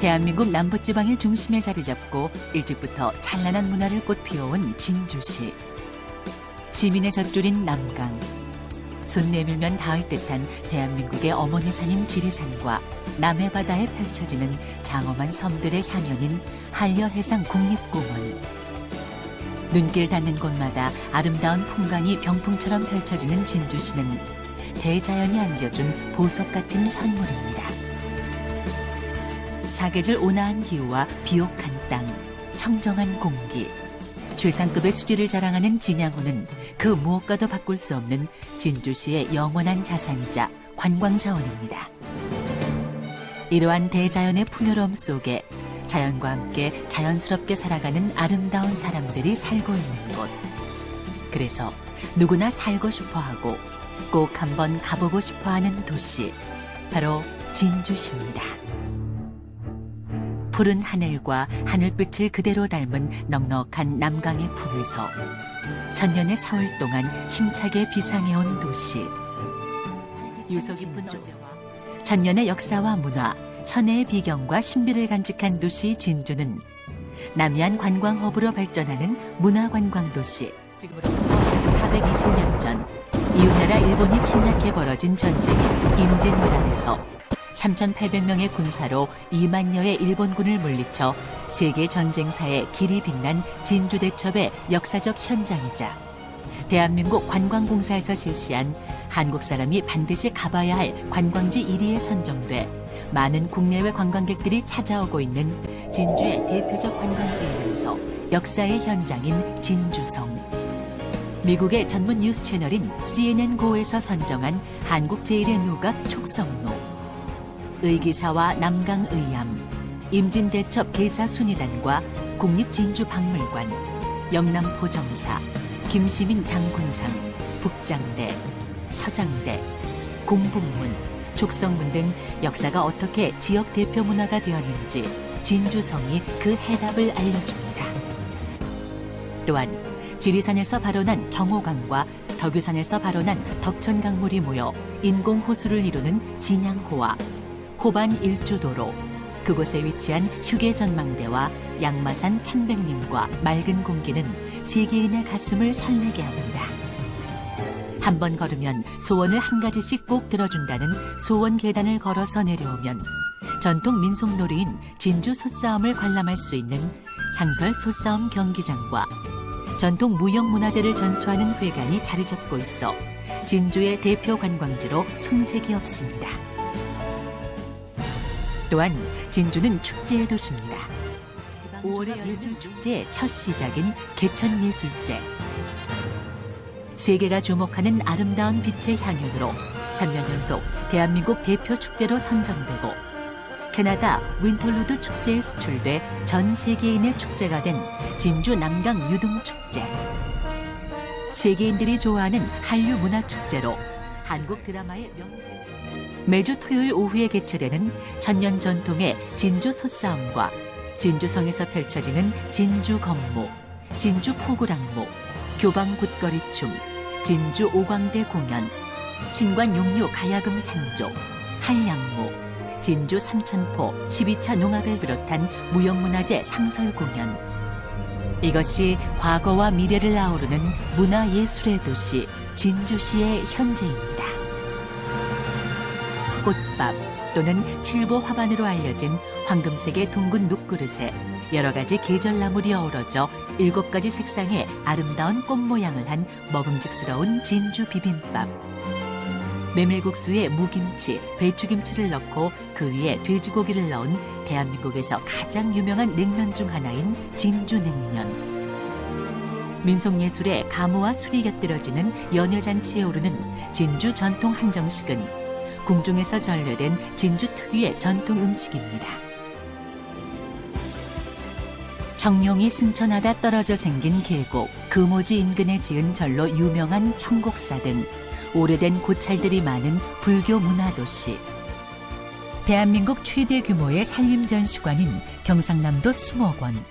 대한민국 남부지방의 중심에 자리 잡고 일찍부터 찬란한 문화를 꽃피워온 진주시. 시민의 젖줄인 남강. 손 내밀면 닿을 듯한 대한민국의 어머니 산인 지리산과 남해 바다에 펼쳐지는 장엄한 섬들의 향연인 한려해상 국립공원. 눈길 닿는 곳마다 아름다운 풍광이 병풍처럼 펼쳐지는 진주시는 대자연이 안겨준 보석 같은 선물입니다. 사계절 온화한 기후와 비옥한 땅, 청정한 공기, 최상급의 수질을 자랑하는 진양호는 그 무엇과도 바꿀 수 없는 진주시의 영원한 자산이자 관광 자원입니다. 이러한 대자연의 풍요로움 속에 자연과 함께 자연스럽게 살아가는 아름다운 사람들이 살고 있는 곳. 그래서 누구나 살고 싶어 하고 꼭 한번 가보고 싶어 하는 도시. 바로 진주시입니다. 푸른 하늘과 하늘빛을 그대로 닮은 넉넉한 남강의 품에서 천년의 사흘 동안 힘차게 비상해온 도시. 유서 깊은 어제와 천년의 역사와 문화, 천혜의 비경과 신비를 간직한 도시 진주는 남해안 관광 허브로 발전하는 문화 관광 도시. 지금으로부터 420년 전 이웃나라 일본이 침략해 벌어진 전쟁인 임진왜란에서 3,800명의 군사로 2만여의 일본군을 물리쳐 세계 전쟁사에 길이 빛난 진주대첩의 역사적 현장이자 대한민국 관광공사에서 실시한 한국 사람이 반드시 가봐야 할 관광지 1위에 선정돼 많은 국내외 관광객들이 찾아오고 있는 진주의 대표적 관광지이면서 역사의 현장인 진주성. 미국의 전문 뉴스 채널인 CNN 고에서 선정한 한국 제1의 누각 촉성로. 의기사와 남강의암, 임진대첩 개사순위단과 국립진주박물관, 영남포정사, 김시민 장군상, 북장대, 서장대, 공북문, 족성문 등 역사가 어떻게 지역 대표 문화가 되었는지 진주성이 그 해답을 알려줍니다. 또한 지리산에서 발원한 경호강과 덕유산에서 발원한 덕천강물이 모여 인공호수를 이루는 진양호와 호반 일주도로 그곳에 위치한 휴게 전망대와 양마산 편백림과 맑은 공기는 세계인의 가슴을 설레게 합니다. 한 번 걸으면 소원을 한 가지씩 꼭 들어준다는 소원 계단을 걸어서 내려오면 전통 민속놀이인 진주 솥싸움을 관람할 수 있는 상설 솥싸움 경기장과 전통 무형문화재를 전수하는 회관이 자리 잡고 있어 진주의 대표 관광지로 손색이 없습니다. 또한 진주는 축제의 도시입니다. 5월의 예술축제의 첫 시작인 개천예술제. 세계가 주목하는 아름다운 빛의 향연으로 3년 연속 대한민국 대표 축제로 선정되고 캐나다 윈털루드 축제에 수출돼 전 세계인의 축제가 된 진주 남강 유등축제. 세계인들이 좋아하는 한류 문화 축제로 한국 드라마의 명 매주 토요일 오후에 개최되는 천년 전통의 진주 솥싸움과 진주성에서 펼쳐지는 진주 건무, 진주 포구랑무, 교방 굿거리춤, 진주 오광대 공연, 신관 용류 가야금 산조, 한량무, 진주 삼천포 12차 농악을 비롯한 무형문화재 상설 공연. 이것이 과거와 미래를 아우르는 문화예술의 도시 진주시의 현재입니다. 꽃밥 또는 칠보 화반으로 알려진 황금색의 둥근 눕그릇에 여러 가지 계절나물이 어우러져 일곱 가지 색상의 아름다운 꽃 모양을 한 먹음직스러운 진주 비빔밥. 메밀국수에 무김치, 배추김치를 넣고 그 위에 돼지고기를 넣은 대한민국에서 가장 유명한 냉면 중 하나인 진주냉면. 민속예술의 가무와 술이 곁들여지는 연여잔치에 오르는 진주 전통 한정식은 궁중에서 전래된 진주 특유의 전통 음식입니다. 청룡이 순천하다 떨어져 생긴 계곡, 금오지 인근에 지은 절로 유명한 청곡사 등 오래된 고찰들이 많은 불교 문화도시. 대한민국 최대 규모의 산림전시관인 경상남도 수목원.